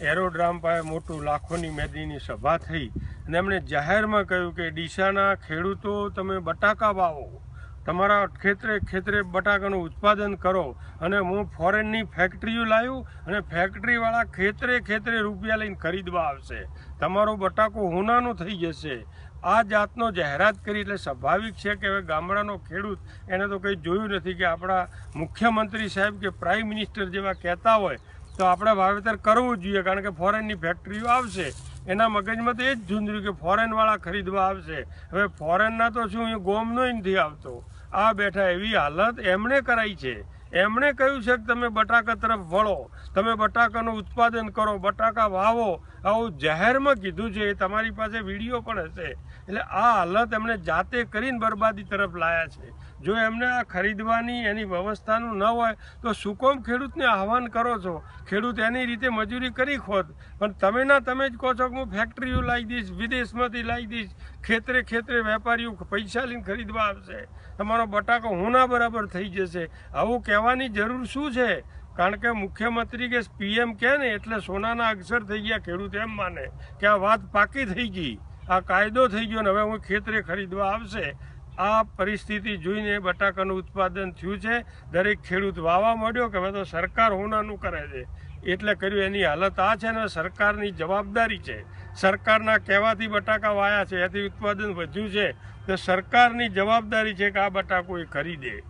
Aerodrome પાસે મોટું લાખોની મેદનીની સભા થઈ અને એમણે જાહેરમાં કહ્યું કે ડીસાના ખેડૂતો તમે બટાકા વાવો, તમારા ખેતરે ખેતરે બટાકાનું ઉત્પાદન કરો અને હું ફોરેનની ફેક્ટરીઓ લાવ્યું અને ફેક્ટરીવાળા ખેતરે ખેતરે રૂપિયા લઈને ખરીદવા આવશે. તમારો બટાકો હોનાનો થઈ જશે. આ જાતનો જાહેરાત કરી એટલે સ્વાભાવિક છે કે હવે ગામડાનો ખેડૂત એને તો કંઈ જોયું નથી કે આપણા મુખ્યમંત્રી સાહેબ કે પ્રાઇમ મિનિસ્ટર જેવા કહેતા હોય તો આપણે વાવેતર કરવું જોઈએ, કારણ કે ફોરેનની ફેક્ટરીઓ આવશે. એના મગજમાં તો એ જ ઝૂંઝર્યું કે ફોરેનવાળા ખરીદવા આવશે. હવે ફોરેનના તો શું ગોમનો નથી આવતો. આ બેઠા એવી હાલત એમણે કરાઈ છે. એમણે કહ્યું છે કે તમે બટાકા તરફ વળો, તમે બટાકાનું ઉત્પાદન કરો, બટાકા વાવો. આવું જાહેરમાં કીધું છે તમારી પાસે વીડિયો પણ હશે. એટલે આ હાલત એમણે જાતે કરીને બરબાદી તરફ લાયા છે. જો એમને આ ખરીદવાની એની વ્યવસ્થાનું ન હોય, તો સુકોમ ખેડૂતને આહવાન કરો છો? ખેડૂત એની રીતે મજૂરી કરી ખોત. પણ તમે ના તમે જ કહો છો કે હું ફેક્ટરીઓ લાવી દઈશ, વિદેશમાંથી લાવી દઈશ. ખેતરે ખેતરે વેપારીઓ પૈસા લઈને ખરીદવા આવશે. તમારો બટાકો હું ના બરાબર થઈ જશે. આવું કહેવાની જરૂર શું છે? કારણ કે મુખ્યમંત્રી કે પીએમ કહે ને એટલે સોનાના અક્ષર થઈ ગયા, ખેડૂત એમ માને કે આ વાત પાકી થઈ ગઈ, આ કાયદો થઈ ગયો ને હવે હું ખેતરે ખરીદવા આવશે. આ પરિસ્થિતિ જોઈને બટાકાનું ઉત્પાદન થયું છે. દરેક ખેડૂત વાવા માંડ્યો કે હવે તો સરકાર હોનાનું કરે છે. એટલે કર્યું એની હાલત આ છે ને સરકારની જવાબદારી છે. સરકારના કહેવાથી બટાકા વાયા છે, એથી ઉત્પાદન વધ્યું છે. તો સરકારની જવાબદારી છે કે આ બટાકો એ ખરીદે.